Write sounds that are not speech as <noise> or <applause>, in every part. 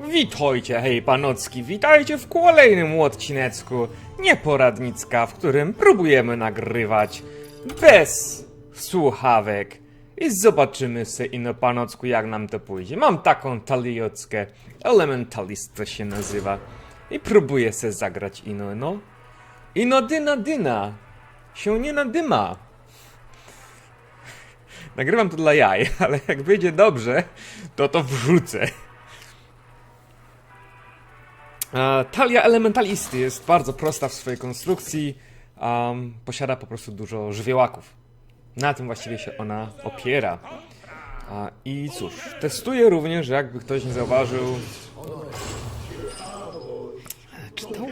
Witajcie, hej panocki, witajcie w kolejnym odcineczku Nieporadnicka, w którym próbujemy nagrywać bez słuchawek. I zobaczymy se ino panocku jak nam to pójdzie. Mam taką taliockę, Elementalist to się nazywa. I próbuję se zagrać ino, no. Ino dyna dyna, się nie nadyma. Nagrywam to dla jaj, <laughs> ale jak wyjdzie dobrze, to to wrzucę. E, Talia elementalisty jest bardzo prosta w swojej konstrukcji. Um, posiada po prostu dużo żywiołaków. Na tym właściwie się ona opiera. A, I cóż, testuję również, jakby ktoś nie zauważył. Czy to.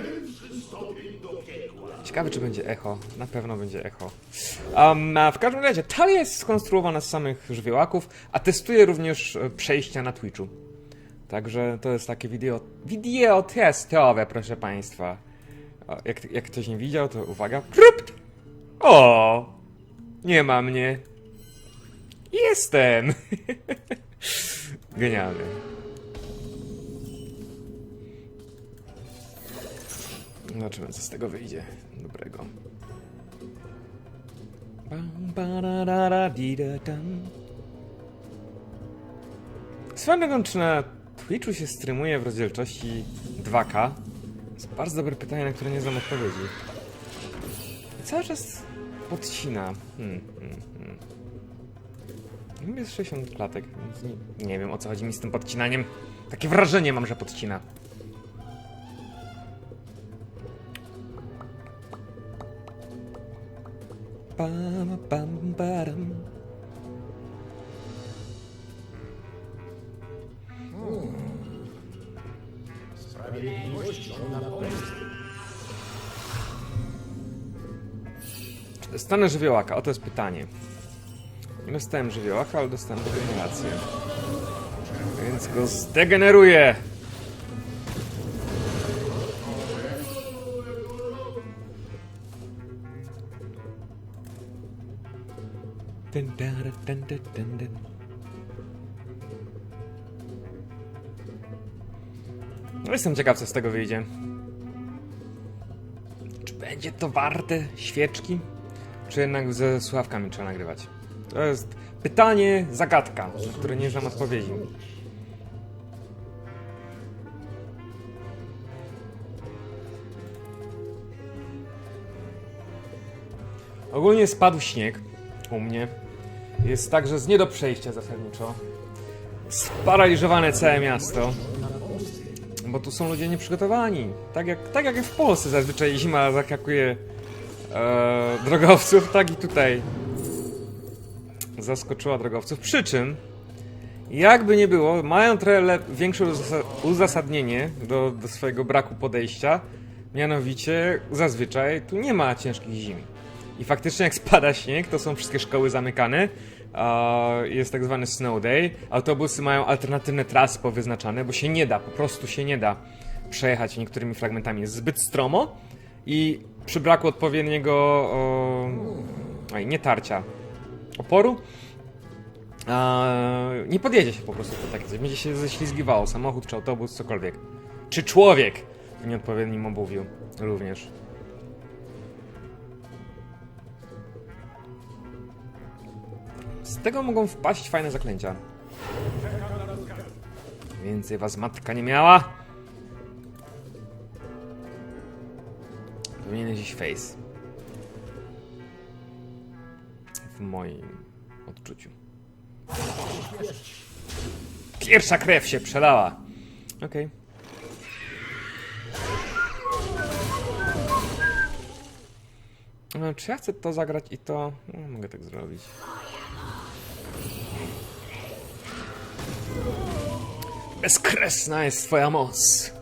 Ciekawe, czy będzie echo. Na pewno będzie echo. Um, w każdym razie, talia jest skonstruowana z samych żywiołaków, a testuję również e, przejścia na Twitchu. Także to jest takie wideo, wideo testowe, proszę Państwa. Jak, jak ktoś nie widział, to uwaga. Prupt! O! Nie ma mnie. Jestem! <laughs> Genialny. Zobaczymy, co z tego wyjdzie. Dobrego. Swoją drogą, czy na Twitchu się streamuje w rozdzielczości 2K? To jest bardzo dobre pytanie, na które nie znam odpowiedzi. I cały czas podcina. Hmm, hmm, hmm. Jest 60 klatek, więc nie, nie wiem o co chodzi mi z tym podcinaniem. Takie wrażenie mam, że podcina. Bam. Dostanę żywiołaka? Oto jest pytanie. Nie dostałem żywiołaka, ale dostałem degenerację. Więc go zdegeneruję! No jestem ciekaw, co z tego wyjdzie. Czy będzie to warte świeczki? Czy jednak ze słuchawkami trzeba nagrywać? To jest pytanie, zagadka, na które nie znam odpowiedzi. Ogólnie spadł śnieg u mnie. Jest tak, że jest nie do przejścia zasadniczo. Sparaliżowane całe miasto. Bo tu są ludzie nieprzygotowani. Tak jak, tak jak w Polsce zazwyczaj zima zakakuje e, drogowców, tak i tutaj zaskoczyła drogowców. Przy czym, jakby nie było, mają trochę większe uzas- uzasadnienie do, do swojego braku podejścia. Mianowicie, zazwyczaj tu nie ma ciężkich zim. I faktycznie, jak spada śnieg, to są wszystkie szkoły zamykane. Jest tak zwany snow day. Autobusy mają alternatywne trasy powyznaczane, bo się nie da, po prostu się nie da przejechać niektórymi fragmentami. Jest zbyt stromo i przy braku odpowiedniego o, oj, nie tarcia oporu nie podjedzie się po prostu po takie coś. Będzie się ześlizgiwało samochód, czy autobus, cokolwiek. Czy człowiek w nieodpowiednim obuwiu również. Z tego mogą wpaść fajne zaklęcia. Więcej was matka nie miała. Powinieneś iść face. W moim odczuciu. Pierwsza krew się przelała. Okej. No, Czy ja chcę to zagrać i to? No, mogę tak zrobić. Bezkresna jest twoja moc.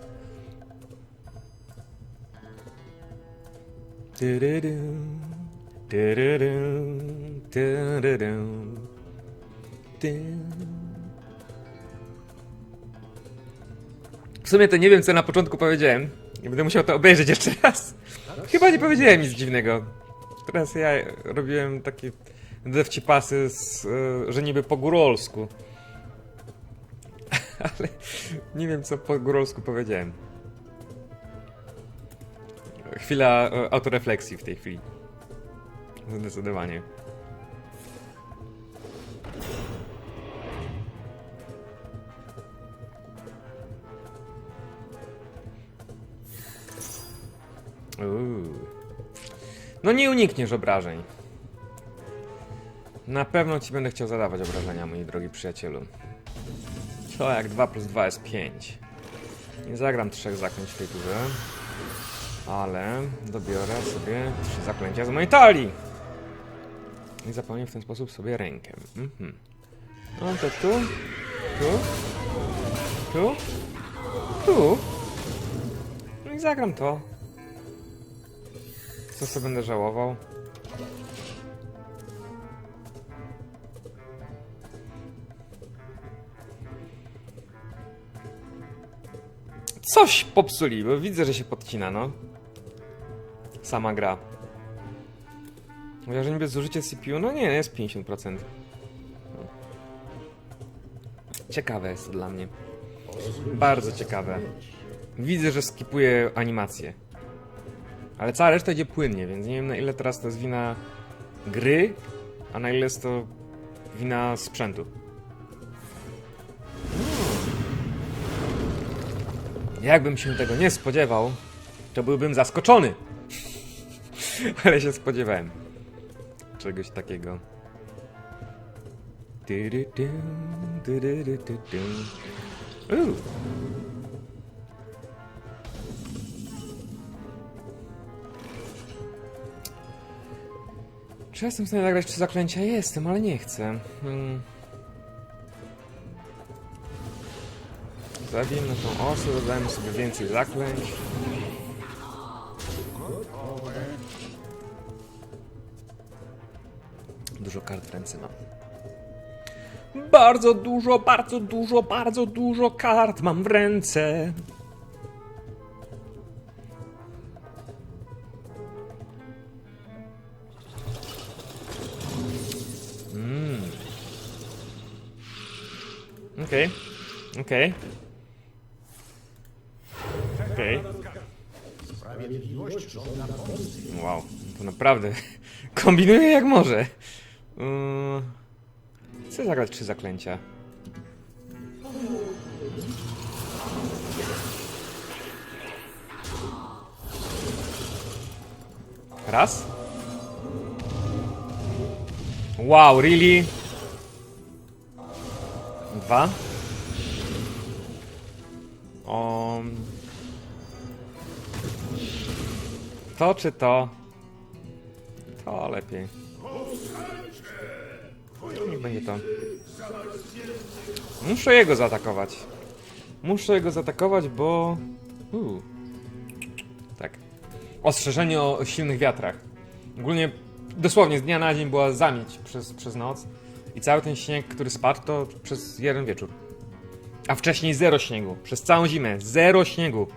W sumie to nie wiem, co na początku powiedziałem. Będę musiał to obejrzeć jeszcze raz. Chyba nie powiedziałem nic dziwnego. Teraz ja robiłem takie dewcipasy, z, e, że niby po górolsku. <laughs> ale nie wiem co po góralsku powiedziałem. Chwila e, autorefleksji w tej chwili. Zdecydowanie. Uuu. No nie unikniesz obrażeń. Na pewno ci będę chciał zadawać obrażenia, mój drogi przyjacielu. To jak 2 plus 2 jest 5. Nie zagram trzech zaklęć w tej turze. Ale dobiorę sobie trzy zaklęcia z mojej talii. I zapomnę w ten sposób sobie rękę. Mhm. No to tu, tu, tu, tu. No i zagram to. Co sobie będę żałował? Coś popsuli, bo widzę, że się podcina, no. Sama gra. Chociaż niby zużycie CPU, no nie, jest 50%. Ciekawe jest to dla mnie. Bardzo ciekawe. Widzę, że skipuje animację. Ale cała reszta idzie płynnie, więc nie wiem na ile teraz to jest wina gry, a na ile jest to wina sprzętu. Jakbym się tego nie spodziewał, to byłbym zaskoczony. <laughs> Ale się spodziewałem czegoś takiego. Uuu. Czy jestem w stanie nagrać zaklęcia? Jestem, ale nie chcę. Hmm. Zabijmy tą osę, dodajmy sobie więcej zaklęć. Ręce mam. Bardzo dużo, bardzo dużo, bardzo dużo kart mam w ręce. Mm. Okej, okej. Okej. Wow, to naprawdę <laughs> kombinuje jak może. Yy, Chcę zagrać trzy zaklęcia. Raz. Wow, really? Dwa. Um. To czy to? To lepiej. Niech będzie to. Muszę jego zaatakować. Muszę jego zaatakować, bo... Uu. Tak. Ostrzeżenie o silnych wiatrach. Ogólnie dosłownie z dnia na dzień była zamieć przez, przez noc. I cały ten śnieg, który spadł, to przez jeden wieczór. A wcześniej zero śniegu. Przez całą zimę. Zero śniegu. <laughs>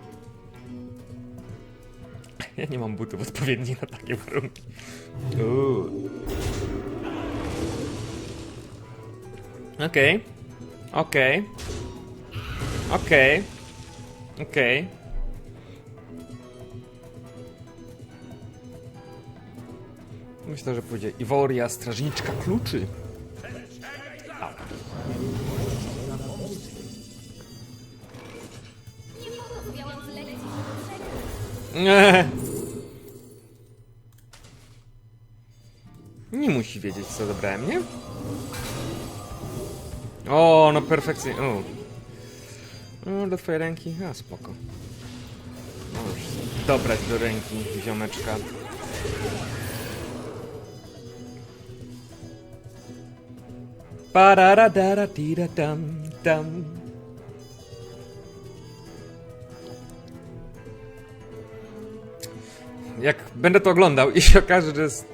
Ja nie mam butów odpowiednich na takie warunki. Uuu. Okej. Okej. Okej. Okej. Myślę, że pójdzie Iworia, strażniczka kluczy. Nie. Nie musi wiedzieć, co dobrałem, nie? O, no perfekcyjnie. O. Do twojej ręki. A, spoko. Możesz dobrać do ręki ziomeczka. Pararadara tira tam tam. Jak będę to oglądał i się okaże, że jest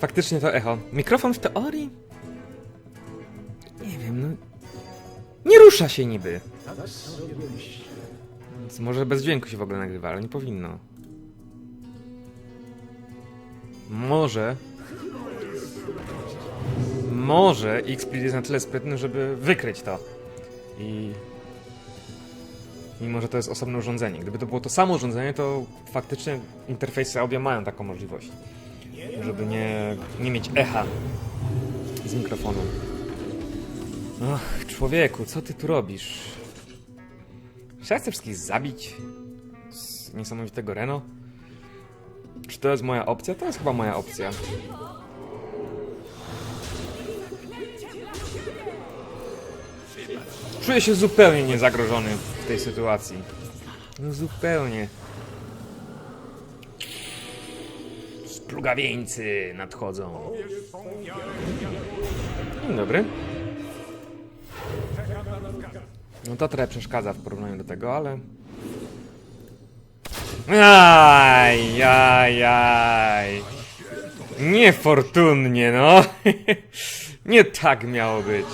faktycznie to echo. Mikrofon w teorii? Nie rusza się niby. Więc może bez dźwięku się w ogóle nagrywa, ale nie powinno. Może. Może Xsplit jest na tyle sprytny, żeby wykryć to. I Mimo, że to jest osobne urządzenie. Gdyby to było to samo urządzenie, to faktycznie interfejsy audio mają taką możliwość. Żeby nie, nie mieć echa z mikrofonu. Ach, człowieku, co ty tu robisz? Czy ja chcę wszystkich zabić? Z niesamowitego Reno? Czy to jest moja opcja? To jest chyba moja opcja. Czuję się zupełnie niezagrożony w tej sytuacji. No zupełnie. Splugawieńcy nadchodzą. Dzień dobry. No to trochę przeszkadza w porównaniu do tego, ale... Aj, aj, aj. Niefortunnie, no. <laughs> Nie tak miało być.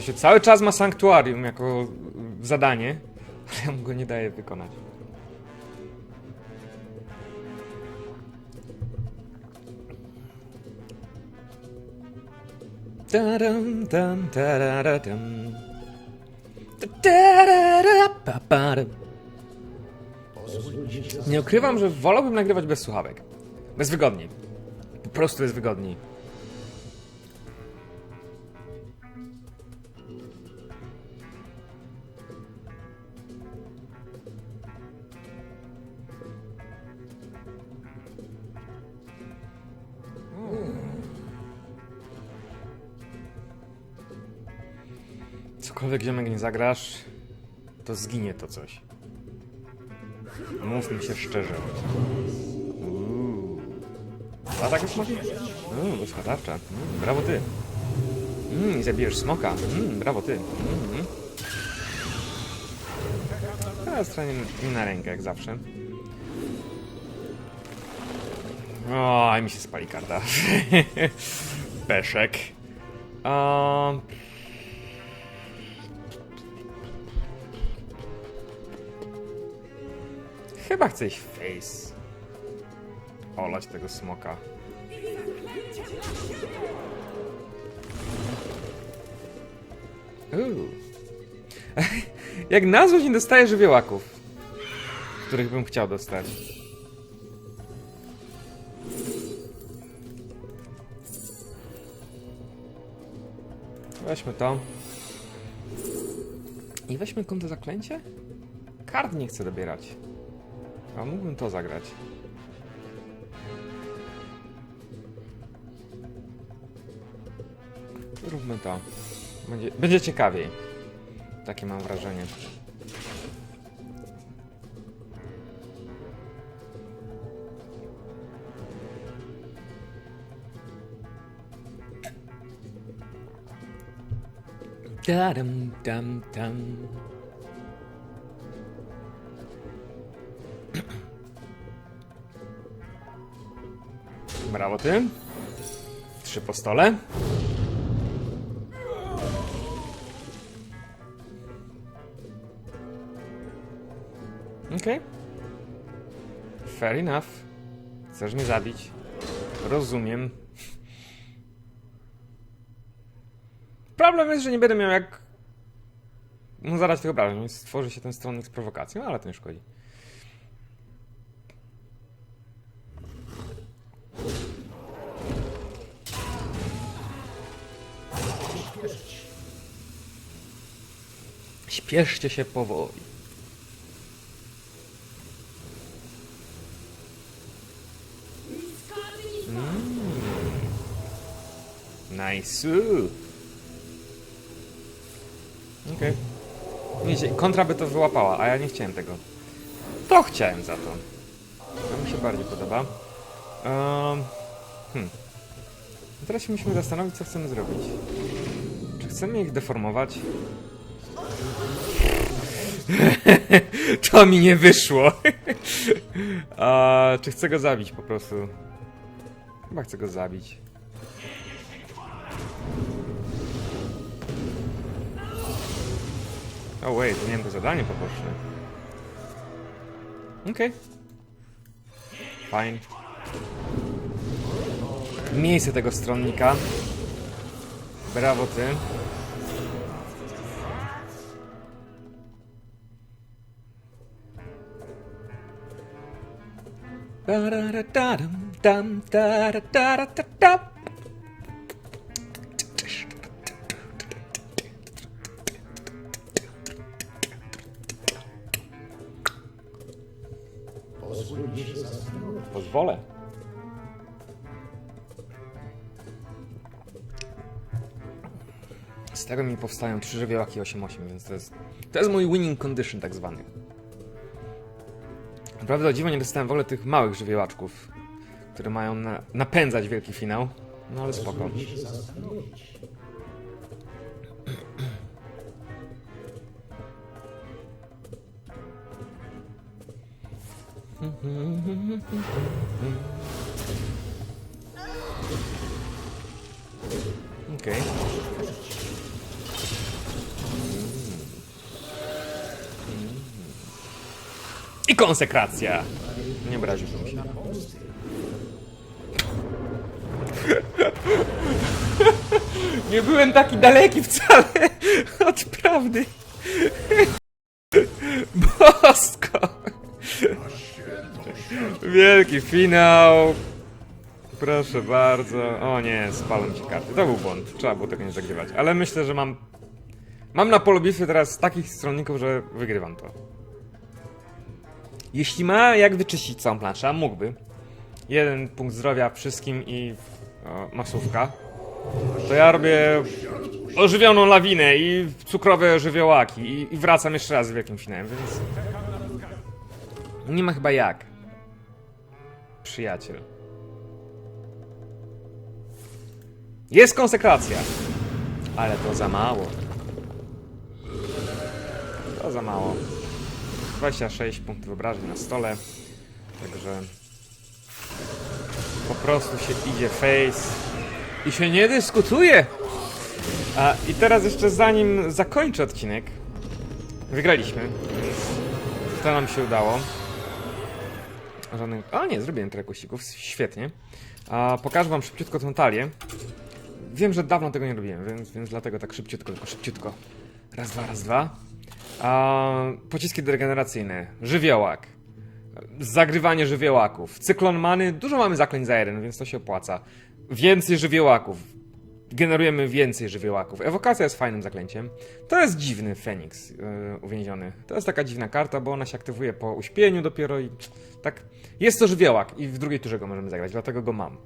Się cały czas ma sanktuarium jako zadanie, ale ja mu go nie daję wykonać. Nie ukrywam, że wolałbym nagrywać bez słuchawek. Bez wygodniej. Po prostu jest wygodniej. Cokolwiek ziomek nie zagrasz, to zginie to coś. Mów mi się szczerze. A tak już może? Uuu, gospodarcza. Mm, brawo ty. Mm, zabijesz smoka. Mm, brawo ty. Mm. Teraz stronie mi na rękę, jak zawsze. O, i mi się spali karta. <laughs> Peszek. Um, Chyba chcę w face. Olać tego smoka. Uuu. <laughs> Jak na złość nie dostaję żywiołaków, których bym chciał dostać. Weźmy to. I weźmy konto zaklęcie? Kart nie chcę dobierać. A mógłbym to zagrać. Zróbmy to. Będzie, będzie ciekawiej. Takie mam wrażenie. Dadam, dam, dam. Brawo. Trzy po stole. Okej. Fair enough. Chcesz mnie zabić. Rozumiem. Problem jest, że nie będę miał jak mu zadać tych obrażeń, więc stworzy się ten stronnik z prowokacją, ale to nie szkodzi. Śpieszcie się powoli. Nice. Okej. Widzicie, kontra by to wyłapała, a ja nie chciałem tego. To chciałem za to. To mi się bardziej podoba. Um, hmm. Teraz się musimy zastanowić, co chcemy zrobić. Chcemy ich deformować? <laughs> to mi nie wyszło. <laughs> A, czy chcę go zabić po prostu? Chyba chcę go zabić. O wait, to miałem to zadanie poboczne. Okej. Fine. Miejsce tego stronnika. Brawo ty. Pozwolę. Z tego mi powstają trzy żywiołaki 8-8, więc to jest, to jest mój winning condition tak zwany. Naprawdę o dziwo nie dostałem w ogóle tych małych żywiołaczków, które mają na, napędzać wielki finał. No ale spoko. Okej. I konsekracja! Nie obraziłbym się. Nie byłem taki daleki wcale od prawdy. Bosko! Wielki finał. Proszę bardzo. O nie, spalą ci karty. To był błąd. Trzeba było tego nie zagrywać. Ale myślę, że mam... Mam na polu bitwy teraz takich stronników, że wygrywam to. Jeśli ma jak wyczyścić całą planszę, a mógłby. Jeden punkt zdrowia wszystkim i o, masówka. To ja robię ożywioną lawinę i cukrowe żywiołaki i, i wracam jeszcze raz z wielkim finałem, więc... Nie ma chyba jak. Przyjaciel. Jest konsekracja. Ale to za mało. To za mało. 26 punktów wyobrażeń na stole. Także po prostu się idzie face i się nie dyskutuje. A i teraz jeszcze zanim zakończę odcinek, wygraliśmy, to nam się udało. Żadnych... A nie, zrobiłem trochę kuścików, świetnie. A pokażę wam szybciutko tą talię. Wiem, że dawno tego nie robiłem, więc, więc dlatego tak szybciutko, tylko szybciutko. Raz, dwa, raz, dwa. A, pociski degeneracyjne, żywiołak, zagrywanie żywiołaków, cyklon many, dużo mamy zaklęć za jeden, więc to się opłaca. Więcej żywiołaków, generujemy więcej żywiołaków. Ewokacja jest fajnym zaklęciem. To jest dziwny Feniks yy, uwięziony. To jest taka dziwna karta, bo ona się aktywuje po uśpieniu dopiero i tak. Jest to żywiołak i w drugiej turze go możemy zagrać, dlatego go mam.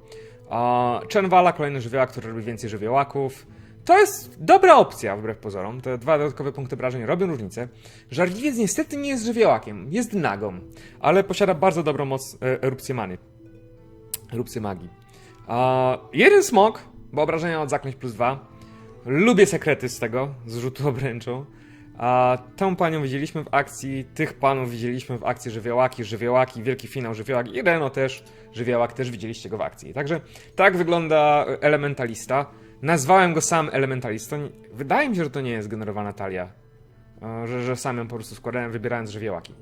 A Chenwala, kolejny żywiołak, który robi więcej żywiołaków. To jest dobra opcja, wbrew pozorom. Te dwa dodatkowe punkty wrażeń robią różnicę. Żarliwiec niestety nie jest żywiołakiem, jest nagą, ale posiada bardzo dobrą moc e, erupcję many. Magii. Jeden smok, bo obrażenia od zaklęć plus dwa. Lubię sekrety z tego, z rzutu obręczą. A tą panią widzieliśmy w akcji, tych panów widzieliśmy w akcji żywiołaki, żywiołaki, wielki finał żywiołak i Reno też, żywiołak też widzieliście go w akcji. Także tak wygląda elementalista. Nazwałem go sam elementalistą. Wydaje mi się, że to nie jest generowana talia. Że, że sam ją po prostu składałem, wybierając żywiołaki.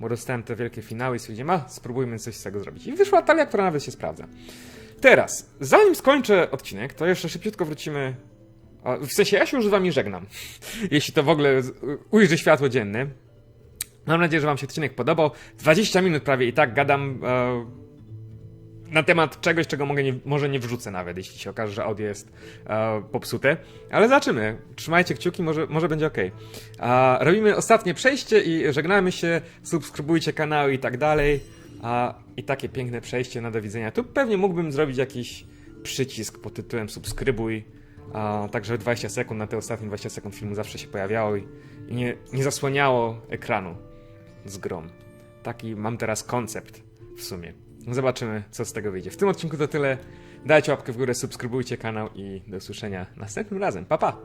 Bo dostałem te wielkie finały i stwierdziłem, a spróbujmy coś z tego zrobić. I wyszła talia, która nawet się sprawdza. Teraz, zanim skończę odcinek, to jeszcze szybciutko wrócimy. W sensie ja się już z wami żegnam. <laughs> Jeśli to w ogóle ujrzy światło dzienne. Mam nadzieję, że wam się odcinek podobał. 20 minut prawie i tak gadam e, na temat czegoś, czego mogę nie, może nie wrzucę nawet, jeśli się okaże, że audio jest e, popsute. Ale zobaczymy. Trzymajcie kciuki, może, może będzie ok. robimy ostatnie przejście i żegnamy się. Subskrybujcie kanały i tak dalej. A, I takie piękne przejście na do widzenia. Tu pewnie mógłbym zrobić jakiś przycisk pod tytułem subskrybuj. A, także 20 sekund, na te ostatnie 20 sekund filmu zawsze się pojawiało i, i nie, nie zasłaniało ekranu z grom. Taki mam teraz koncept w sumie. Zobaczymy, co z tego wyjdzie. W tym odcinku to tyle. Dajcie łapkę w górę, subskrybujcie kanał i do usłyszenia następnym razem. Pa, pa!